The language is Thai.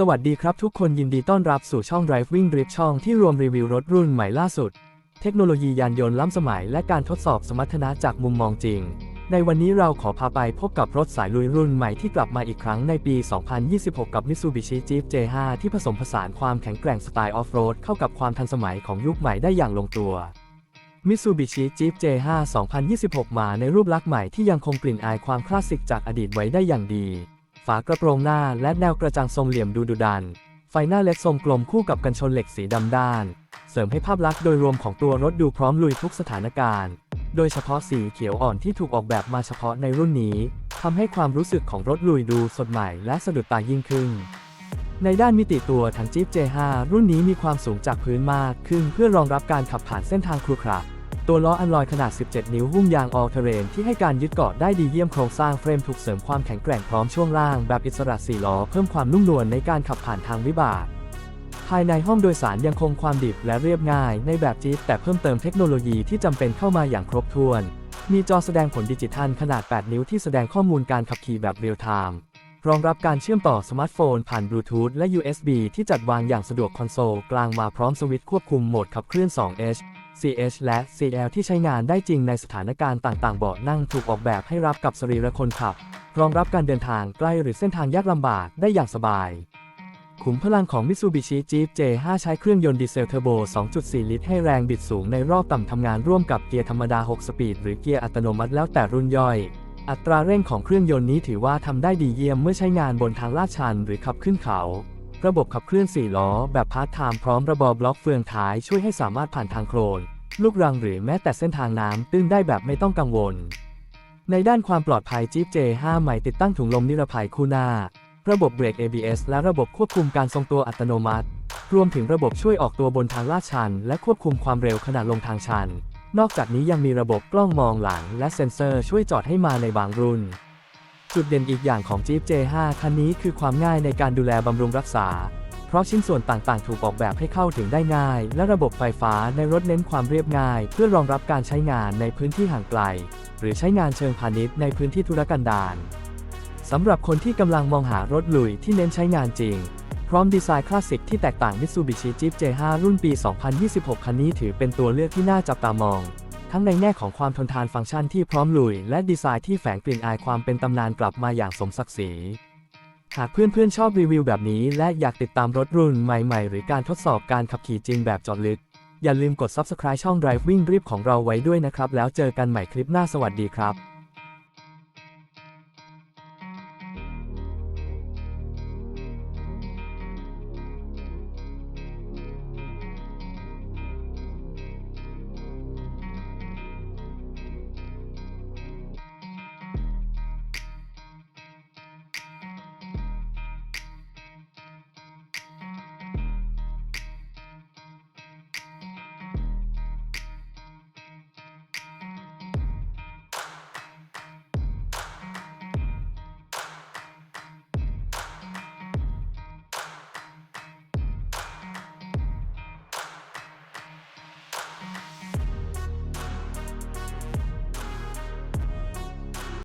สวัสดีครับทุกคนยินดีต้อนรับสู่ช่อง Driving Drip ช่องที่รวมรีวิวรถรุ่นใหม่ล่าสุด เทคโนโลยียานยนต์ล้ำสมัย และการทดสอบสมรรถนะจากมุมมองจริง ในวันนี้เราขอพาไปพบกับรถสายลุยรุ่นใหม่ที่กลับมาอีกครั้งในปี 2026 กับ Mitsubishi Jeep J5 ที่ผสมผสานความแข็งแกร่งสไตล์ออฟโรดเข้ากับความทันสมัยของยุคใหม่ได้อย่างลงตัว Mitsubishi Jeep J5 2026 มาในรูปลักษณ์ใหม่ที่ยังคงกลิ่นอายความคลาสสิกจากอดีตไว้ได้อย่างดี ฝากระโปรงหน้าและแนวกระจังทรงเหลี่ยมดูดุดัน ไฟหน้าเล็กทรงกลมคู่กับกันชนเหล็กสีดำด้าน เสริมให้ภาพลักษณ์โดยรวมของตัวรถดูพร้อมลุยทุกสถานการณ์ โดยเฉพาะสีเขียวอ่อนที่ถูกออกแบบมาเฉพาะในรุ่นนี้ทำให้ความรู้สึกของรถลุยดูสดใหม่และสะดุดตายิ่งขึ้น ในด้านมิติตัวถังจี๊ป J5 รุ่นนี้มีความสูงจากพื้นมากขึ้นเพื่อรองรับการขับผ่านเส้นทางครุขระ ตัวล้ออันลอยขนาด 17 นิ้วหุ้มยาง all terrain ที่ให้การยึดเกาะได้ดีเยี่ยมโครงสร้างเฟรมถูกเสริมความแข็งแกร่งพร้อมช่วงล่างแบบอิสระ4ล้อเพิ่มความนุ่มนวลในการขับผ่านทางวิบากภายในห้องโดยสารยังคงความดิบและเรียบง่ายในแบบจี๊ปแต่เพิ่มเติมเทคโนโลยีที่จำเป็นเข้ามาอย่างครบถ้วน มีจอแสดงผลดิจิทัลขนาด 8 นิ้วที่แสดงข้อมูลการขับขี่แบบเรียลไทม์รองรับการเชื่อมต่อสมาร์ทโฟนผ่านบลูทูธและ USB ที่จัดวางอย่างสะดวกคอนโซลกลางมาพร้อมสวิตช์ควบคุมโหมดขับเคลื่อน 2H CH และ CL ที่ใช้งานได้จริงในสถานการณ์ต่างๆ เบาะนั่งถูกออกแบบให้รับกับสรีระคนขับ รองรับการเดินทางใกล้หรือเส้นทางยากลำบากได้อย่างสบาย ขุมพลังของ Mitsubishi Jeep J5 ใช้เครื่องยนต์ดีเซลเทอร์โบ 2.4 ลิตรให้แรงบิดสูงในรอบต่ำทำงานร่วมกับเกียร์ธรรมดา 6 สปีด หรือเกียร์อัตโนมัติแล้วแต่รุ่นย่อย อัตราเร่งของเครื่องยนต์นี้ถือว่าทำได้ดีเยี่ยมเมื่อใช้งานบนทางลาดชันหรือขับขึ้นเขา ระบบขับเคลื่อน 4 ล้อ แบบพาร์ทไทม์พร้อมระบบบล็อกเฟืองท้ายช่วยให้สามารถผ่านทางโคลน ลูกรังหรือแม้แต่เส้นทางน้ำตื้นได้แบบไม่ต้องกังวล ในด้านความปลอดภัย Jeep J5 ใหม่ติดตั้งถุงลมนิรภัยคู่หน้า ระบบเบรก ABS และระบบควบคุมการทรงตัวอัตโนมัติ รวมถึงระบบช่วยออกตัวบนทางลาดชัน และควบคุมความเร็วขณะลงทางชัน นอกจากนี้ยังมีระบบกล้องมองหลัง และเซ็นเซอร์ช่วยจอดให้มาในบางรุ่น จุดเด่นอีกอย่างของ Jeep J5 คันนี้คือความง่ายในการดูแลบำรุงรักษา เพราะชิ้นส่วนต่างๆ ถูกออกแบบให้เข้าถึงได้ง่าย และระบบไฟฟ้าในรถเน้นความเรียบง่าย เพื่อรองรับการใช้งานในพื้นที่ห่างไกล หรือใช้งานเชิงพาณิชย์ในพื้นที่ธุรกันดารสำหรับคนที่กำลังมองหารถลุยที่เน้นใช้งานจริง พร้อมดีไซน์คลาสสิกที่แตกต่าง Mitsubishi Jeep J5 รุ่นปี 2026 คันนี้ถือเป็นตัวเลือกที่น่าจับตามอง ทั้งในแง่ของความทนทานฟังก์ชันที่พร้อมลุย และดีไซน์ที่แฝงกลิ่นอายความเป็นตำนานกลับมาอย่างสมศักดิ์ศรีหากเพื่อนๆชอบรีวิวแบบนี้ และอยากติดตามรถรุ่นใหม่ๆ หรือการทดสอบการขับขี่จริงแบบจอดลึก อย่าลืมกด Subscribe ช่อง Driving รีบของเราไว้ด้วยนะครับ แล้วเจอกันใหม่คลิปหน้าสวัสดีครับ